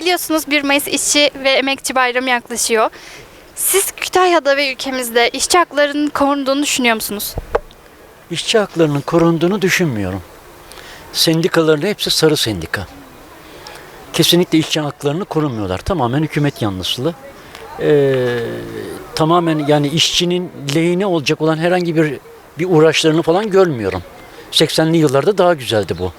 Biliyorsunuz 1 Mayıs İşçi ve Emekçi Bayramı yaklaşıyor. Siz Kütahya'da ve ülkemizde işçi haklarının korunduğunu düşünüyor musunuz? İşçi haklarının korunduğunu düşünmüyorum. Sendikaların hepsi sarı sendika. Kesinlikle işçi haklarını korumuyorlar. Tamamen hükümet yanlısılı. Ee, tamamen yani işçinin lehine olacak olan herhangi bir bir uğraşlarını falan görmüyorum. 80'li yıllarda daha güzeldi bu.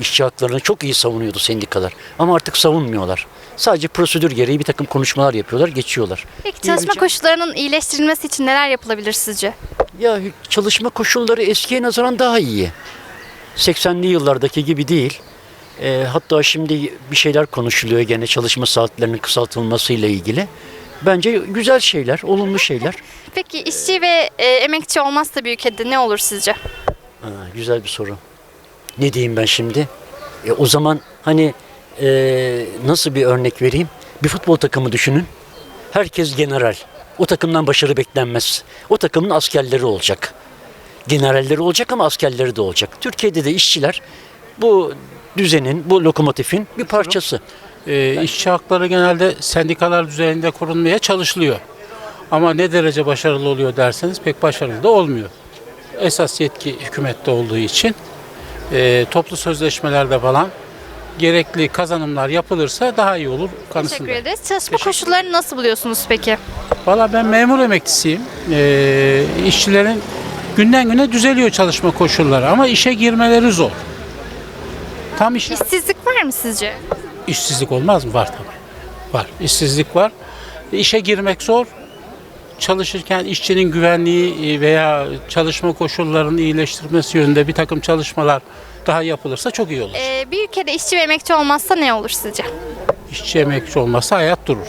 İşçi haklarını çok iyi savunuyordu sendikalar. Ama artık savunmuyorlar. Sadece prosedür gereği bir takım konuşmalar yapıyorlar, geçiyorlar. Peki çalışma Diyebileceğim- koşullarının iyileştirilmesi için neler yapılabilir sizce? Ya çalışma koşulları eskiye nazaran daha iyi. 80'li yıllardaki gibi değil. Ee, hatta şimdi bir şeyler konuşuluyor gene çalışma saatlerinin kısaltılmasıyla ilgili. Bence güzel şeyler, olumlu şeyler. Peki işçi ve e, emekçi olmazsa bir ülkede ne olur sizce? Ha, güzel bir soru. Ne diyeyim ben şimdi? E, o zaman hani e, nasıl bir örnek vereyim? Bir futbol takımı düşünün. Herkes general. O takımdan başarı beklenmez. O takımın askerleri olacak. Generalleri olacak ama askerleri de olacak. Türkiye'de de işçiler bu düzenin, bu lokomotifin bir parçası. E, işçi hakları genelde sendikalar düzeyinde korunmaya çalışılıyor. Ama ne derece başarılı oluyor derseniz pek başarılı da olmuyor. Esas yetki hükümette olduğu için e, toplu sözleşmelerde falan gerekli kazanımlar yapılırsa daha iyi olur kanısında. Teşekkür ederiz. Çalışma koşullarını nasıl buluyorsunuz peki? Valla ben memur emeklisiyim. E, işçilerin günden güne düzeliyor çalışma koşulları ama işe girmeleri zor. Tam iş İşsizlik var mı sizce? İşsizlik olmaz mı? Var tabii. Var. İşsizlik var. İşe girmek zor. Çalışırken işçinin güvenliği e, veya çalışma koşullarının iyileştirmesi yönünde bir takım çalışmalar daha yapılırsa çok iyi olur. E, bir ülkede işçi ve emekçi olmazsa ne olur sizce? İşçi emekçi olmazsa hayat durur.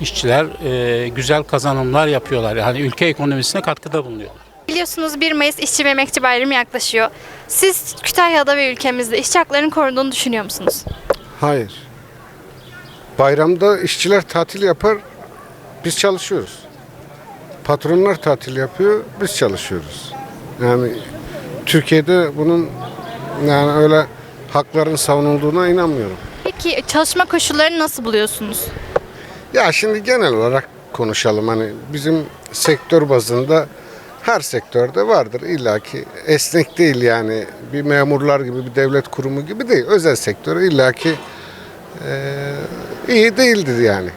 İşçiler e, güzel kazanımlar yapıyorlar. Yani ülke ekonomisine katkıda bulunuyorlar. Biliyorsunuz 1 Mayıs İşçi ve Emekçi Bayramı yaklaşıyor. Siz Kütahya'da ve ülkemizde işçi haklarının korunduğunu düşünüyor musunuz? Hayır. Bayramda işçiler tatil yapar, biz çalışıyoruz. Patronlar tatil yapıyor, biz çalışıyoruz. Yani Türkiye'de bunun yani öyle hakların savunulduğuna inanmıyorum. Peki çalışma koşullarını nasıl buluyorsunuz? Ya şimdi genel olarak konuşalım hani bizim sektör bazında her sektörde vardır illaki esnek değil yani bir memurlar gibi bir devlet kurumu gibi değil özel sektör illaki eee iyi değildir yani.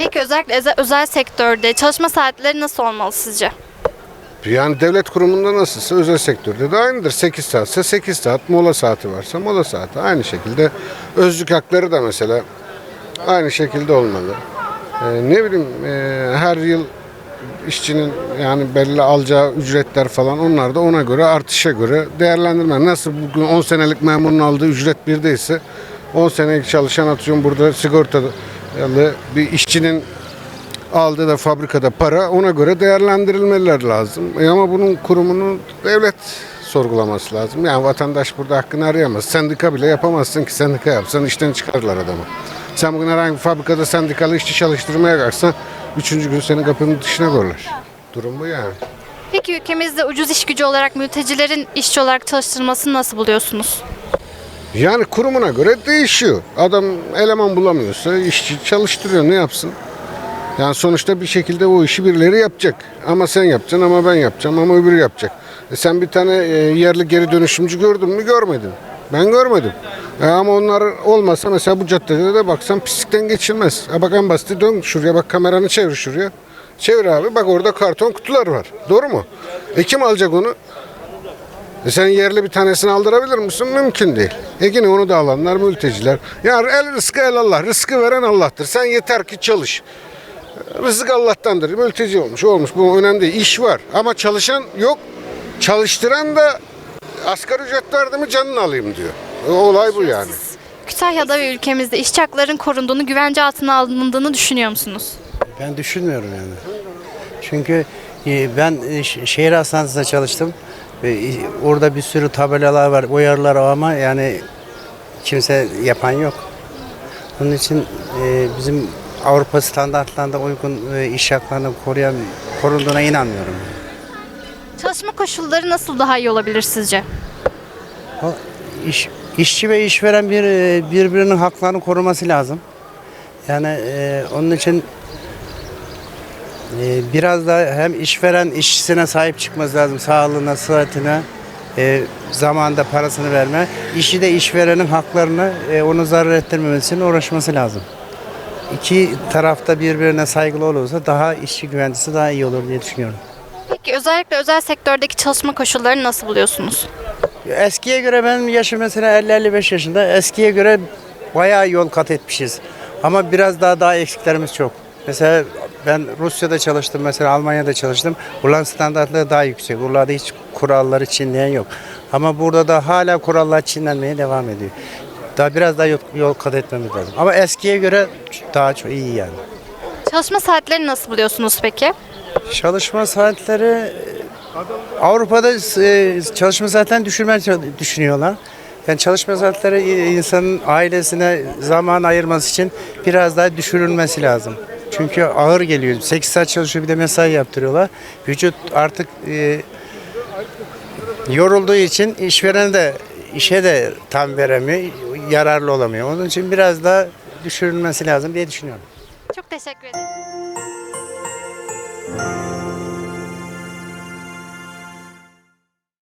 Peki özellikle özel, özel sektörde çalışma saatleri nasıl olmalı sizce? Yani devlet kurumunda nasılsa özel sektörde de aynıdır. 8 saatse 8 saat, mola saati varsa mola saati. Aynı şekilde özlük hakları da mesela aynı şekilde olmalı. Ee, ne bileyim e, her yıl işçinin yani belli alacağı ücretler falan onlar da ona göre artışa göre değerlendirme. Nasıl bugün 10 senelik memurun aldığı ücret bir değilse 10 senelik çalışan atıyorum burada sigortalı bir işçinin aldığı da fabrikada para ona göre değerlendirilmeler lazım. E ama bunun kurumunu devlet sorgulaması lazım. Yani vatandaş burada hakkını arayamaz. Sendika bile yapamazsın ki sendika yapsan işten çıkarırlar adamı. Sen bugün herhangi bir fabrikada sendikalı işçi çalıştırmaya kalksan üçüncü gün seni kapının dışına koyarlar. Durum bu yani. Peki ülkemizde ucuz iş gücü olarak mültecilerin işçi olarak çalıştırılmasını nasıl buluyorsunuz? Yani kurumuna göre değişiyor. Adam eleman bulamıyorsa işçi çalıştırıyor ne yapsın? Yani sonuçta bir şekilde o işi birileri yapacak. Ama sen yapacaksın ama ben yapacağım ama öbürü yapacak. E sen bir tane e, yerli geri dönüşümcü gördün mü? Görmedin. Ben görmedim. E ama onlar olmasa mesela bu caddede de baksan pislikten geçilmez. E bak en basiti dön şuraya bak kameranı çevir şuraya. Çevir abi bak orada karton kutular var. Doğru mu? E kim alacak onu? E sen yerli bir tanesini aldırabilir misin? Mümkün değil. E yine onu da alanlar mülteciler. Yani el rızkı el Allah. Rızkı veren Allah'tır. Sen yeter ki çalış. Rızık Allah'tandır. Mülteci olmuş, olmuş. Bu önemli değil. İş var. Ama çalışan yok. Çalıştıran da asgari ücret verdi mi canını alayım diyor. E, olay bu yani. Kütahya'da ve ülkemizde işçi korunduğunu, güvence altına alındığını düşünüyor musunuz? Ben düşünmüyorum yani. Çünkü e, ben e, ş- şehir hastanesinde çalıştım. Orada bir sürü tabelalar var, uyarılar ama yani kimse yapan yok. Onun için e, bizim Avrupa standartlarına uygun e, iş haklarını koruyan, korunduğuna inanmıyorum. Çalışma koşulları nasıl daha iyi olabilir sizce? O iş İşçi ve işveren bir e, birbirinin haklarını koruması lazım. Yani e, onun için biraz da hem işveren işçisine sahip çıkması lazım. Sağlığına, sıhhatine, e, zamanında parasını verme. İşçi de işverenin haklarını e, onu zarar ettirmemesi için uğraşması lazım. İki tarafta birbirine saygılı olursa daha işçi güvencesi daha iyi olur diye düşünüyorum. Peki özellikle özel sektördeki çalışma koşullarını nasıl buluyorsunuz? Eskiye göre benim yaşım mesela 50-55 yaşında. Eskiye göre bayağı yol kat etmişiz. Ama biraz daha daha eksiklerimiz çok. Mesela ben Rusya'da çalıştım, mesela Almanya'da çalıştım. Buraların standartları daha yüksek. Buralarda hiç kuralları çiğneyen yok. Ama burada da hala kurallar çiğnenmeye devam ediyor. Daha biraz daha yol, yol kat etmemiz lazım. Ama eskiye göre daha çok iyi yani. Çalışma saatlerini nasıl buluyorsunuz peki? Çalışma saatleri e, Avrupa'da e, çalışma saatlerini düşürmeye düşünüyorlar. Yani çalışma saatleri insanın ailesine zaman ayırması için biraz daha düşürülmesi lazım. Çünkü ağır geliyor. 8 saat çalışıyor bir de mesai yaptırıyorlar. Vücut artık e, yorulduğu için işveren de işe de tam veremiyor, yararlı olamıyor. Onun için biraz daha düşürülmesi lazım diye düşünüyorum. Çok teşekkür ederim.